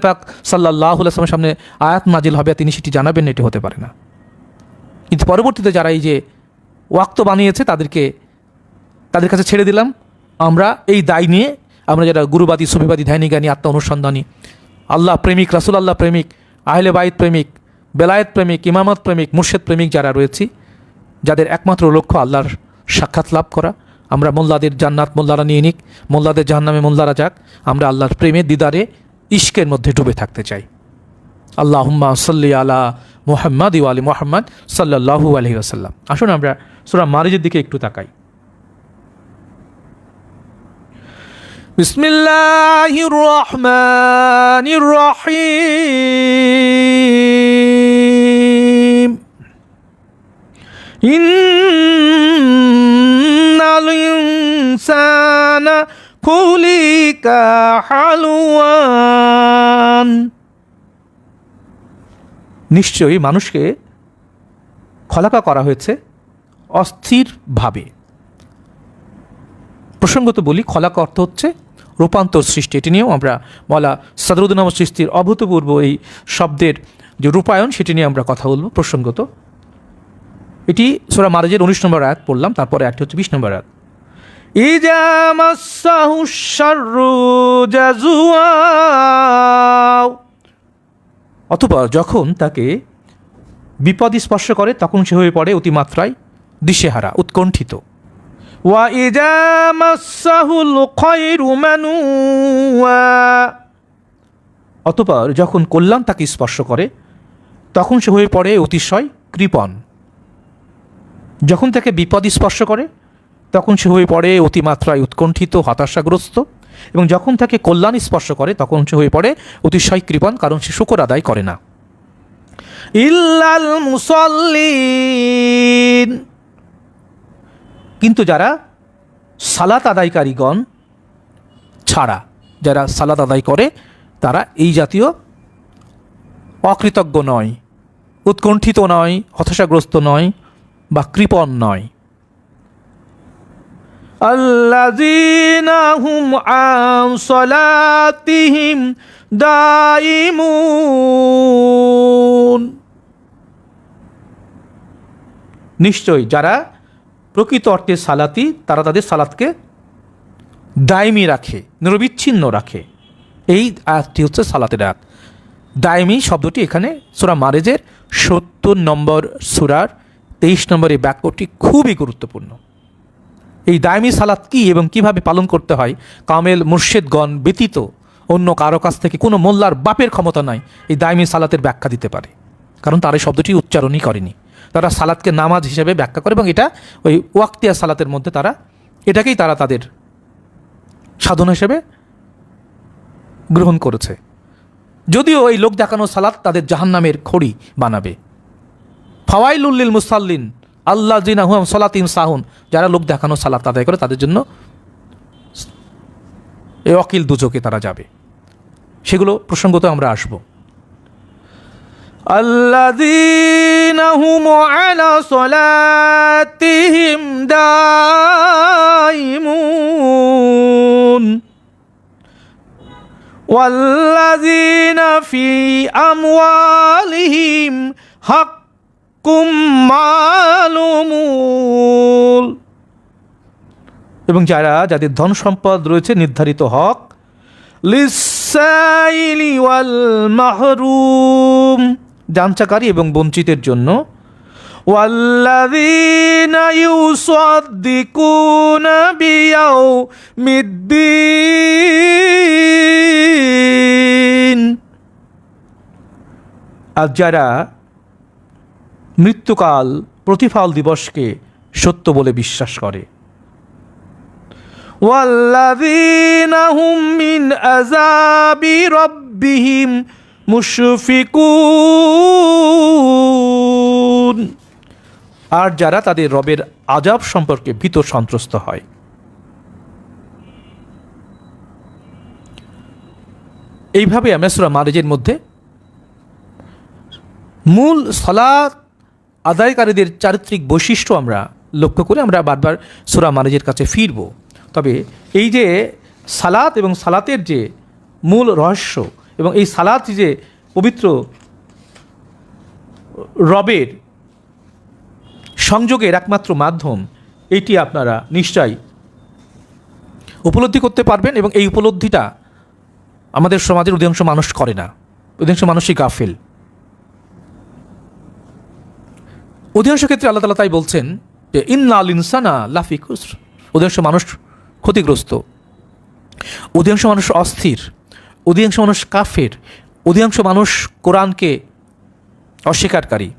পাক সাল্লাহ আসলামের সামনে আয়াত নাজিল হবে, তিনি সেটি জানাবেন, এটি হতে পারে না। কিন্তু পরবর্তীতে যারা এই যে ওয়াক্ত বানিয়েছে, তাদেরকে, তাদের কাছে ছেড়ে দিলাম। আমরা এই দায় নিয়ে, আমরা যারা গুরুবাদী, সুফিবাদী ধ্যানী জ্ঞানী আত্মা অনুসন্ধানী আল্লাহ প্রেমিক, রাসুল আল্লাহ প্রেমিক, আহলে বাইত প্রেমিক, বেলায়েত প্রেমিক, ইমামত প্রেমিক, মুর্শেদ প্রেমিক যারা রয়েছি, যাদের একমাত্র লক্ষ্য আল্লাহর সাক্ষাৎ লাভ করা, আমরা মোল্লাদের জান্নাত মোল্লারা নিয়ে নিক, মোল্লাদের জাহান্নামে মোল্লারা যাক, আমরা আল্লাহর প্রেমের দিদারে ইশকের মধ্যে ডুবে থাকতে চাই। আল্লাহ সাল্লি আলা মোহাম্মদ ইউ আলী মোহাম্মদ সাল্লাহু আলহি আসাল্লাম আসুন আমরা সুরা মারিজের দিকে একটু তাকাই। বিসমিল্লাহ রহমানির রহিম কুলিকা হালুয়ান। নিশ্চয়ই মানুষকে খলাকা করা হয়েছে অস্থিরভাবে। প্রসঙ্গত বলি, খলাকা অর্থ হচ্ছে রূপান্তর সৃষ্টি। এটি নিয়েও আমরা বলা সদরুদ্দিনাম সৃষ্টির অভূতপূর্ব এই শব্দের যে রূপায়ণ, সেটি নিয়ে আমরা কথা বলব প্রসঙ্গত। এটি সোরা মারাজের উনিশ নম্বর আয়াত পড়লাম, তারপরে একটি হচ্ছে বিশ নম্বর আয়াত। অথবা যখন তাকে বিপদ স্পর্শ করে, তখন সে হয়ে পড়ে অতিমাত্রায় দিশেহারা, উৎকণ্ঠিত। ওয়া অতপর যখন কল্যাণ তাকে স্পর্শ করে, তখন সে হয়ে পড়ে অতিশয় কৃপণ। যখন তাকে বিপদ স্পর্শ করে তখন সে হয়ে পড়ে অতিমাত্রায় উৎকণ্ঠিত, হতাশাগ্রস্ত এবং যখন তাকে কল্যাণ স্পর্শ করে, তখন সে হয়ে পড়ে অতিশয় কৃপণ কারণ সে শুকর আদায় করে না। ইল্লাল মুসল্লিন। কিন্তু যারা সালাত আদায়কারীগণ ছাড়া, যারা সালাত আদায় করে, তারা এই জাতীয় অকৃতজ্ঞ নয়, উৎকণ্ঠিত নয়, হতাশাগ্রস্ত নয় বা কৃপণ নয়। الذين هم عن صلاتهم دائمون নিশ্চয় যারা প্রকৃত অর্থে সালাতি তারা তাদের সালাতকে দায়মি রাখে নিরবিচ্ছিন্ন রাখে এই আয়াতটি হচ্ছে সালাতের আয়াত দায়মি শব্দটি এখানে সুরা মারেজের সত্তর নম্বর সুরার তেইশ নম্বর এই বাক্যটি খুবই গুরুত্বপূর্ণ এই দায়মি সালাত কী এবং কীভাবে পালন করতে হয়? কামেল, মুর্শেদগণ ব্যতীত অন্য কারও কাছ থেকে কোনো মোল্লার বাপের ক্ষমতা নাই। এই দায়মি সালাতের ব্যাখ্যা দিতে পারে। কারণ তারা এই শব্দটি উচ্চারণই করেনি। তারা সালাতকে নামাজ হিসেবে ব্যাখ্যা করে এবং এটা ওই ওয়াক্তিয়া সালাতের মধ্যে তারা এটাকেই তারা তাদের সাধন হিসেবে গ্রহণ করেছে। যদিও এই লোক দেখানো সালাত তাদের জাহান্নামের খড়ি বানাবে। ফাওয়াইলুল্লিল মুসাল্লিন আল্লাহ জিনা হুয়াম সলাতিম সাহুন যারা লোক দেখানো সালাত আদায় করে তাদের জন্য এই অকিল দুচোকে তারা যাবে সেগুলো প্রসঙ্গত আমরা আসব الذين هم على صلاتهم دائمون والذين في أموالهم حق معلوم এবং যারা যাদের ধন সম্পদ রয়েছে নির্ধারিত হক লিসাইলি ওয়াল মাহরুম যাঞ্চাকারী এবং বঞ্চিতের জন্য والذين يصدقون بيوم الدين আর যারা মৃত্যুকাল প্রতিফল দিবসকে সত্য বলে বিশ্বাস করে والذين هم من عذاب ربهم মুশফিকুন আর যারা তাদের রবের আজাব সম্পর্কে ভীত সন্ত্রস্ত হয় এইভাবে আমরা সুরা মারেজের মধ্যে মূল সলাৎ আদায়কারীদের চারিত্রিক বৈশিষ্ট্য আমরা লক্ষ্য করে আমরা বারবার সুরা মারেজের কাছে ফিরব। তবে এই যে সালাত এবং সালাতের যে মূল রহস্য এবং এই সালাত যে পবিত্র রবের সংযোগের একমাত্র মাধ্যম, এটি আপনারা নিশ্চয়ই উপলব্ধি করতে পারবেন এবং এই উপলব্ধিটা আমাদের সমাজের অধিকাংশ মানুষ করে না। অধিকাংশ মানুষই গাফেল। অধিকাংশ ক্ষেত্রে আল্লাহ তালা তাই বলছেন যে ইন্না আল ইনসানা লাফিকুস অধিকাংশ মানুষ ক্ষতিগ্রস্ত। অধিকাংশ মানুষ অস্থির। অধিকাংশ মানুষ কাফের। অধিকাংশ মানুষ কোরআনকে অস্বীকারী।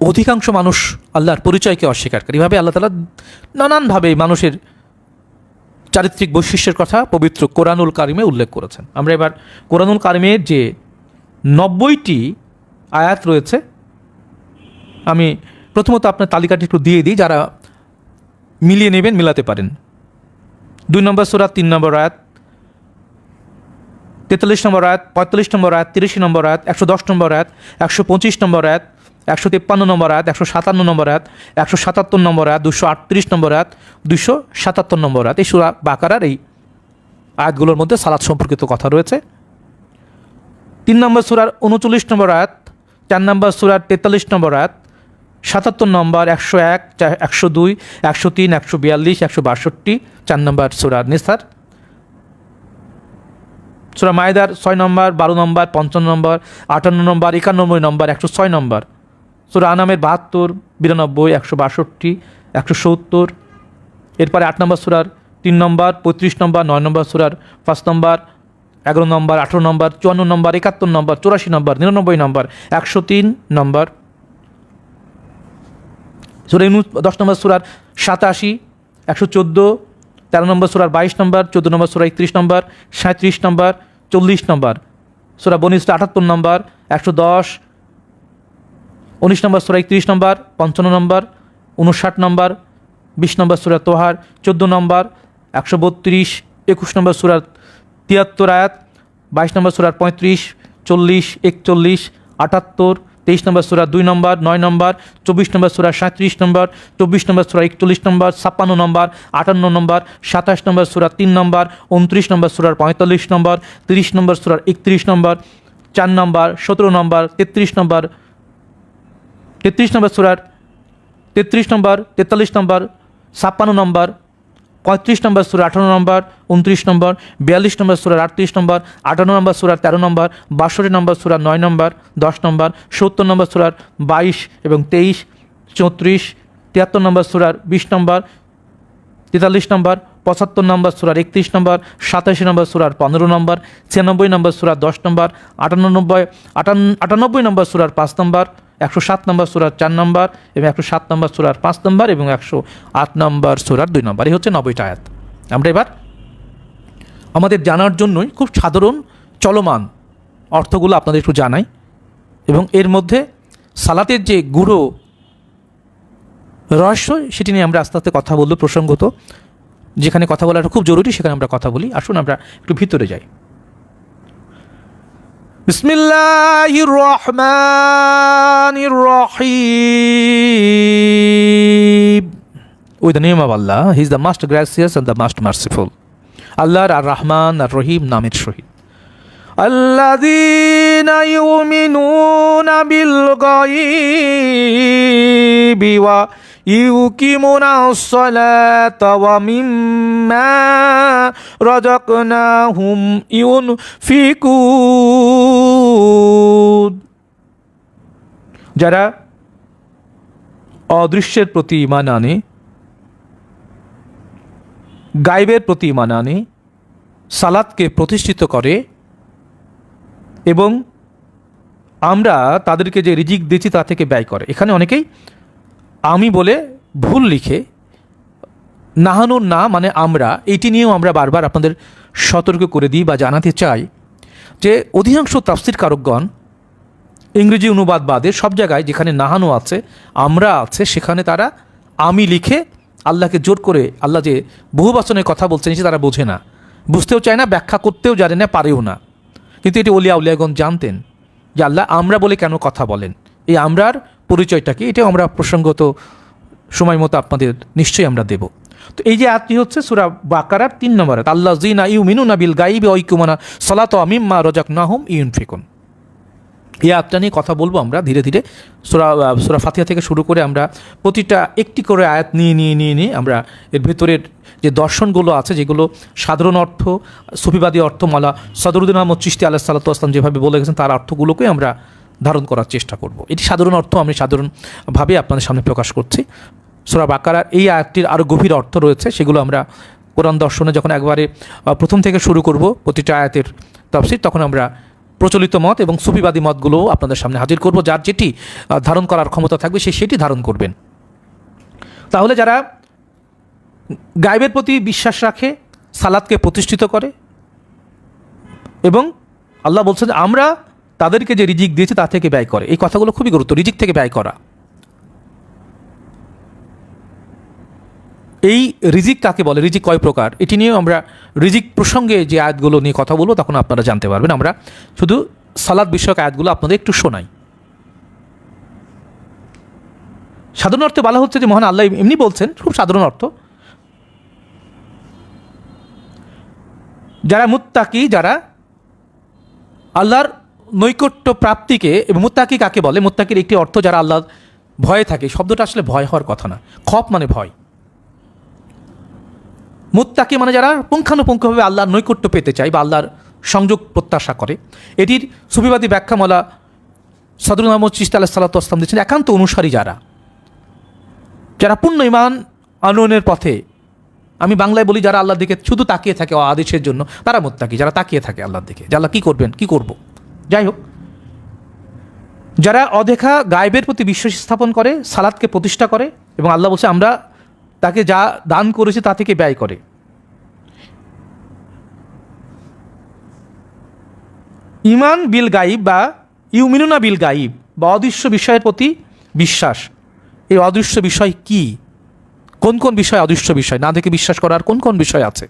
অধিকাংশ মানুষ আল্লাহর পরিচয়কে অস্বীকারী। এভাবে আল্লাহ তালা নানানভাবে মানুষের চারিত্রিক বৈশিষ্ট্যের কথা পবিত্র কোরআনুল কারিমে উল্লেখ করেছেন। আমরা এবার কোরআনুল কারিমের যে নব্বইটি আয়াত রয়েছে আমি প্রথমত আপনার তালিকাটি একটু দিয়ে দিই যারা মিলিয়ে নেবেন মিলাতে পারেন দুই নম্বর সুরা তিন নম্বর আয়াত তেতাল্লিশ নম্বর আয়াত পঁয়তাল্লিশ নম্বর আয়াত তিরিশ নম্বর আয়াত একশো দশ নম্বর আয়াত একশো পঁচিশ নম্বর আয়াত একশো তিপ্পান্ন নম্বর আয়াত একশো সাতান্ন নম্বর আয়াত একশো সাতাত্তর নম্বর আয়াত দুশো আটত্রিশ নম্বর আয়াত দুশো সাতাত্তর নম্বর আয়াত এই সুরা বাকারার এই আয়াতগুলোর মধ্যে সালাদ সম্পর্কিত কথা রয়েছে তিন নম্বর সুরার উনচল্লিশ নম্বর আয়াত চার নম্বর সুরার তেতাল্লিশ নম্বর আয়াত সাতাত্তর নম্বর একশো এক একশো দুই, একশো তিন, একশো বিয়াল্লিশ, একশো বাষট্টি, চার নম্বর সুরার নিসার। সুরা মায়দার ছয় নম্বর, বারো নম্বর, পঞ্চান্ন নম্বর, আটান্ন নম্বর, একানব্বই নম্বর, একশো ছয় নম্বর। সুরা আনামের বাহাত্তর, বিরানব্বই, একশো বাষট্টি, একশো সত্তর। এরপরে আট নম্বর সুরার তিন নম্বর, পঁয়ত্রিশ নম্বর, নয় নম্বর সুরার পাঁচ নম্বর, এগারো নম্বর, আঠেরো নম্বর, চুয়ান্ন নম্বর, একাত্তর নম্বর, চুরাশি নম্বর, নিরানব্বই নম্বর, একশো তিন নম্বর। সুরা ইউনুস দশ নম্বর সুরার সাতাশি, একশো চোদ্দ, তেরো নম্বর সুরার বাইশ নম্বর, চোদ্দ নম্বর সুরা একত্রিশ নম্বর সাঁত্রিশ নম্বর, চল্লিশ নম্বর। সুরা বনিস আটাত্তর নম্বর, একশো দশ, উনিশ নম্বর সুরা একত্রিশ নম্বর, পঞ্চান্ন নম্বর, উনষাট নম্বর, বিশ নম্বর সুরা তোহার, চোদ্দ নম্বর, একশো বত্রিশ, একুশ নম্বর সুরার তিয়াত্তর আয়াত, বাইশ নম্বর সুরার পঁয়ত্রিশ, চল্লিশ, একচল্লিশ, আটাত্তর তেইশ নম্বর সুরা দুই নম্বর, নয় নম্বর, চব্বিশ নম্বর সুরা সাঁত্রিশ নম্বর, চব্বিশ নম্বর সুরা একচল্লিশ নম্বর, ছাপ্পান্ন নম্বর, আটান্ন নম্বর, সাতাশ নম্বর সুরা তিন নম্বর উনত্রিশ নম্বর সুরার পঁয়তাল্লিশ নম্বর, তিরিশ নম্বর সুরার একত্রিশ নম্বর, চার নম্বর, সতেরো নম্বর, তেত্রিশ নম্বর তেত্রিশ নম্বর সুরার তেত্রিশ নম্বর, তেতাল্লিশ নম্বর, ছাপ্পান্ন নম্বর পঁয়ত্রিশ নম্বর সুরা আঠারো নম্বর, উনত্রিশ নম্বর, বিয়াল্লিশ নম্বর সুরার আটত্রিশ নম্বর, আটান্ন নম্বর সুরার তেরো নম্বর, বাষট্টি নম্বর সুরার নয় নম্বর, দশ নম্বর, সত্তর নম্বর সুরার বাইশ এবং তেইশ, চৌত্রিশ, তিয়াত্তর নম্বর সুরার বিশ নম্বর, তেতাল্লিশ নম্বর, পঁচাত্তর নম্বর সুরার একত্রিশ নম্বর, সাতাশি নম্বর সুরার পনেরো নম্বর, ছিয়ানব্বই নম্বর সুরার দশ নম্বর আটানব্বই আটান, আটানব্বই নম্বর সুরার পাঁচ নম্বর একশো সাত নম্বর সুরার চার নম্বর এবং একশো সাত নম্বর সুরার পাঁচ নম্বর এবং একশো আট নম্বর সুরার দুই নম্বর। এই হচ্ছে নব্বইটা আয়াত। আমরা এবার আমাদের জানার জন্যই খুব সাধারণ, চলমান অর্থগুলো আপনাদের একটু জানাই এবং এর মধ্যে সালাতের যে গুঁড়ো রহস্য, সেটি নিয়ে আমরা আস্তে আস্তে কথা বলব প্রসঙ্গত। যেখানে কথা বলাটা খুব জরুরি, সেখানে আমরা কথা বলি। আসুন আমরা একটু ভিতরে যাই। বিসমিল্লাহির রহমানির রহিম With the name of Allah, He is the most gracious and the most merciful. আল্লাহ আর রহমান আর রহিম নামের সহিত الذين يؤمنون بالغيب ويقيمون الصلاة ومما রজকনাহুম ইউন ফিকুদ যারা অদৃশ্যের প্রতি ইমান আনে গাইবের প্রতি ইমান আনে, সালাদকে প্রতিষ্ঠিত করে এবং আমরা তাদেরকে যে রিজিক দিচ্ছি তা থেকে ব্যয় করে। এখানে অনেকেই আমি বলে ভুল লিখে নাহানুর না মানে আমরা, এটি নিয়েও আমরা বারবার আপনাদের সতর্ক করে দিই বা জানাতে চাই যে অধিকাংশ তাফসির কারকগণ ইংরেজি অনুবাদ বাদে সব জায়গায় যেখানে নাহানো আছে, আমরা আছে, সেখানে তারা আমি লিখে আল্লাহকে জোর করে, আল্লাহ যে বহু বচনের কথা বলছেন সে তারা বোঝে না। বুঝতেও চায় না, ব্যাখ্যা করতেও জানে না, পারেও না। কিন্তু এটি অলিয়া উলিয়াগণ জানতেন যে আল্লাহ আমরা বলে কেন কথা বলেন? এই আমরার পরিচয়টা কি? এটাও আমরা প্রসঙ্গত সময় মতো আপনাদের নিশ্চয়ই আমরা দেব। তো এই যে আয়াতটি হচ্ছে সুরা বাকারার তিন নম্বরে আল্লাহ জিনা ইউ মিনু নাবিল গাইবে ঐকুমানা সলাত আমিম্মা রজাক ইউন ফিকুন এই আয়াতটা নিয়ে কথা বলব আমরা ধীরে ধীরে। সুরা সুরা ফাতিহা থেকে শুরু করে আমরা প্রতিটা একটি করে আয়াত নিয়ে নিয়ে নিয়ে নিয়ে আমরা এর ভেতরের যে দর্শনগুলো আছে, যেগুলো সাধারণ অর্থ, সুফিবাদী অর্থমালা, সদরুদ্দিন আহমদ চিস্তি আল্লাহ সাল্লাহ আসলাম যেভাবে বলে গেছেন, তার অর্থগুলোকে আমরা ধারণ করার চেষ্টা করব। এটি সাধারণ অর্থ, আমি সাধারণভাবে আপনাদের সামনে প্রকাশ করছি। সুরা বাকারার এই আয়াতটির আরও গভীর অর্থ রয়েছে, সেগুলো আমরা কোরআন দর্শনে যখন একবারে প্রথম থেকে শুরু করব প্রতিটা আয়াতের তফসির, তখন আমরা প্রচলিত মত এবং সুফিবাদী মতগুলোও আপনাদের সামনে হাজির করব, যার যেটি ধারণ করার ক্ষমতা থাকবে, সে সেটি ধারণ করবেন। তাহলে যারা গায়েবের প্রতি বিশ্বাস রাখে, সালাদকে প্রতিষ্ঠিত করে, এবং আল্লাহ বলছেন, আমরা তাদেরকে যে রিজিক দিয়েছি তা থেকে ব্যয় করে। এই কথাগুলো খুবই গুরুত্ব, রিজিক থেকে ব্যয় করা। এই রিজিক কাকে বলে? রিজিক কয় প্রকার? এটি নিয়েও আমরা রিজিক প্রসঙ্গে যে আয়াতগুলো নিয়ে কথা বলব, তখন আপনারা জানতে পারবেন। আমরা শুধু সালাদ বিষয়ক আয়াতগুলো আপনাদের একটু শোনাই। সাধারণ অর্থে বলা হচ্ছে যে, মহান আল্লাহ এমনি বলছেন, খুব সাধারণ অর্থ। যারা মুত্তাকি, যারা আল্লাহর নৈকট্য প্রাপ্তিকে, এবং মুত্তাকি কাকে বলে? মুত্তাকির একটি অর্থ যারা আল্লাহ ভয়ে থাকে, শব্দটা আসলে ভয় হওয়ার কথা না। খপ মানে ভয়। মুত্তাকি মানে যারা পুঙ্খানুপুঙ্খভাবে আল্লাহর নৈকট্য পেতে চায় বা আল্লাহর সংযোগ প্রত্যাশা করে। এটির সুফিবাদী ব্যাখ্যামালা সদরুল আহমদ চিস্তা আল্লাহ সাল্লাহ আসলাম দিচ্ছেন একান্ত অনুসারী যারা। যারা পূর্ণ ইমান আনয়নের পথে, আমি বাংলায় বলি যারা আল্লাহর দিকে শুধু তাকিয়ে থাকে ও আদেশের জন্য, তারা মোত্তাকি, যারা তাকিয়ে থাকে আল্লাহর দিকে। যে আল্লাহ কী করবেন, কী করব? যাই হোক, যারা অদেখা গায়েবের প্রতি বিশ্বাস স্থাপন করে সালাদকে প্রতিষ্ঠা করে এবং আল্লাহ বলছে, আমরা তাকে যা দান করেছে তা থেকে ব্যয় করে। ইমান বিল গাইব বা ইউমিনুনা বিল গাইব বা অদৃশ্য বিষয়ের প্রতি বিশ্বাস। এই অদৃশ্য বিষয় কি? কোন কোন বিষয় অদৃশ্য বিষয়? না দেখে বিশ্বাস করার কোন কোন বিষয় আছে?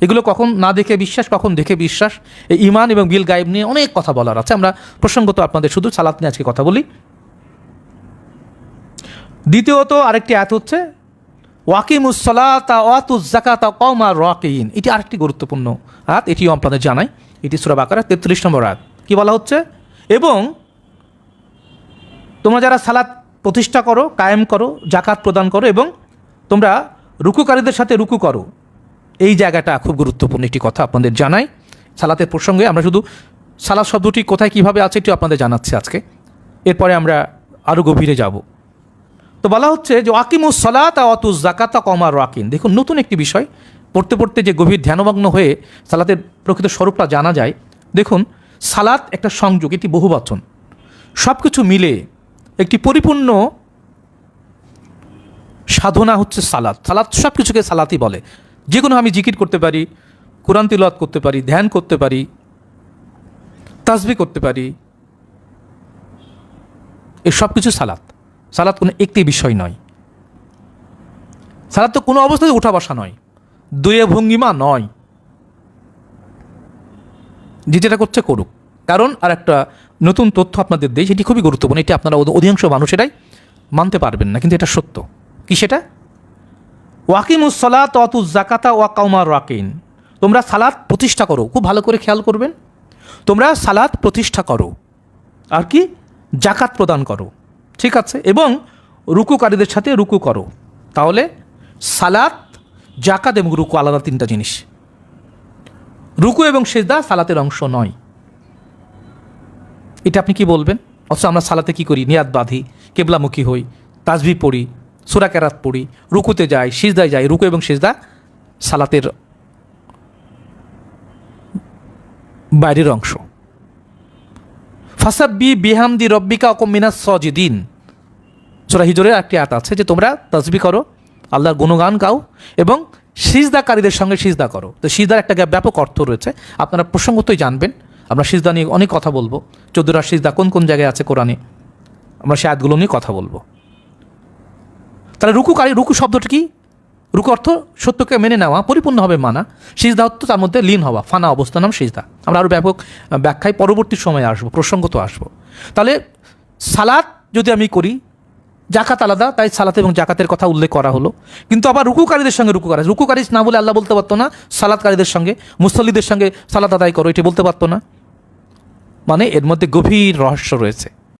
এগুলো কখন না দেখে বিশ্বাস, কখন দেখে বিশ্বাস? এই ইমান এবং বিল গাইব নিয়ে অনেক কথা বলার আছে। আমরা প্রসঙ্গত আপনাদের শুধু সালাত নিয়ে আজকে কথা বলি। দ্বিতীয়ত আরেকটি আয়াত হচ্ছে ওয়াকিমুসলাতা ওয়াতুজ জাকাতা কমা রকিন এটি আরেকটি গুরুত্বপূর্ণ আয়াত, এটিও আপনাদের জানাই। এটি সুরা বাকারা, তেত্রিশ নম্বর আয়াত। কি বলা হচ্ছে? এবং তোমরা যারা সালাত প্রতিষ্ঠা করো, কায়েম করো জাকাত প্রদান করো এবং তোমরা রুকুকারীদের সাথে রুকু করো, এই জায়গাটা খুব গুরুত্বপূর্ণ একটি কথা আপনাদের জানাই। সালাতের প্রসঙ্গে আমরা শুধু সালাদ শব্দটি কোথায় কীভাবে আছে এটিও আপনাদের জানাচ্ছি আজকে। এরপরে আমরা আরও গভীরে যাব। তো বলা হচ্ছে যে ওয়াকিমুস সলাত অতু জাকাতা কমার ওয়াকিন। দেখুন, নতুন একটি বিষয়। পড়তে পড়তে যে গভীর ধ্যানমগ্ন হয়ে সালাতের প্রকৃত স্বরূপটা জানা যায়। দেখুন, সালাত একটা সংযোগ, এটি বহুবচন সব কিছু মিলে একটি পরিপূর্ণ সাধনা হচ্ছে সালাত। সালাত সব কিছুকে সালাতই বলে। যে কোনো আমি জিকির করতে পারি, কোরআন তিলত করতে পারি, ধ্যান করতে পারি, তাসবি করতে পারি, এ সব কিছু সালাত। সালাত কোনো একটি বিষয় নয়। সালাত তো কোনো অবস্থায় উঠা বসা নয়। দুয়ে ভঙ্গিমা নয়। যে যেটা করছে করুক। কারণ আর একটা নতুন তথ্য আপনাদের দেয় সেটি খুবই গুরুত্বপূর্ণ। এটি আপনারা অধ- অধিকাংশ মানুষেরাই মানতে পারবেন না, কিন্তু এটা সত্য। কি সেটা? ওয়াকিমুসলা ততু জাকাতা ওয়া কাউমার ওয়াকিন তোমরা সালাদ প্রতিষ্ঠা করো, খুব ভালো করে খেয়াল করবেন। তোমরা সালাদ প্রতিষ্ঠা করো। আর কি? জাকাত প্রদান করো। ঠিক আছে, এবং রুকুকারীদের সাথে রুকু করো। তাহলে সালাত জাকাত এবং রুকু আলাদা তিনটা জিনিস। রুকু এবং সেজদা সালাতের অংশ নয়। এটা আপনি কি বলবেন? অথচ আমরা সালাতে কি করি? নিয়াদ বাঁধি, কেবলামুখী হই, তাজবি পড়ি, সুরা কেরাত পড়ি, রুকুতে যাই, সিজদায় যাই, রুকু এবং সিজদা সালাতের বাইরের অংশ। ফাসাব্বি বিহামদি রব্বিকা অকমিনা সজিদিন। সোরা হিজরের একটি আয়াত আছে যে তোমরা তসবি করো, আল্লাহর গুণগান গাও এবং সিজদাকারীদের সঙ্গে সিজদা করো। তো সিজদার একটা ব্যাপক অর্থ রয়েছে। আপনারা প্রসঙ্গতই জানবেন। আমরা সিজদা নিয়ে অনেক কথা বলব। চোদ্দোরা সিজদা কোন কোন জায়গায় আছে কোরআনে? আমরা সে আয়াতগুলো নিয়ে কথা বলব। তাহলে রুকুকারী, রুকু শব্দটি কি? রুকু অর্থ সত্যকে মেনে নেওয়া পরিপূর্ণভাবে মানা। সিজদা অর্থ তার মধ্যে লীন হওয়া, ফানা অবস্থা নাম সিজদা। আমরা আরও ব্যাপক ব্যাখ্যায় পরবর্তী সময়ে আসব, প্রসঙ্গত আসব। তাহলে সালাদ যদি আমি করি জাকাত আলাদা, তাই সালাত এবং জাকাতের কথা উল্লেখ করা হলো। কিন্তু আবার রুকুকারীদের সঙ্গে রুকু করা। রুকুকারী না বলে আল্লাহ বলতে পারতো না, সালাতকারীদের সঙ্গে, মুসল্লিদের সঙ্গে সালাত আদায় করো, এটি বলতে পারতো না। মানে এর মধ্যে গভীর রহস্য রয়েছে।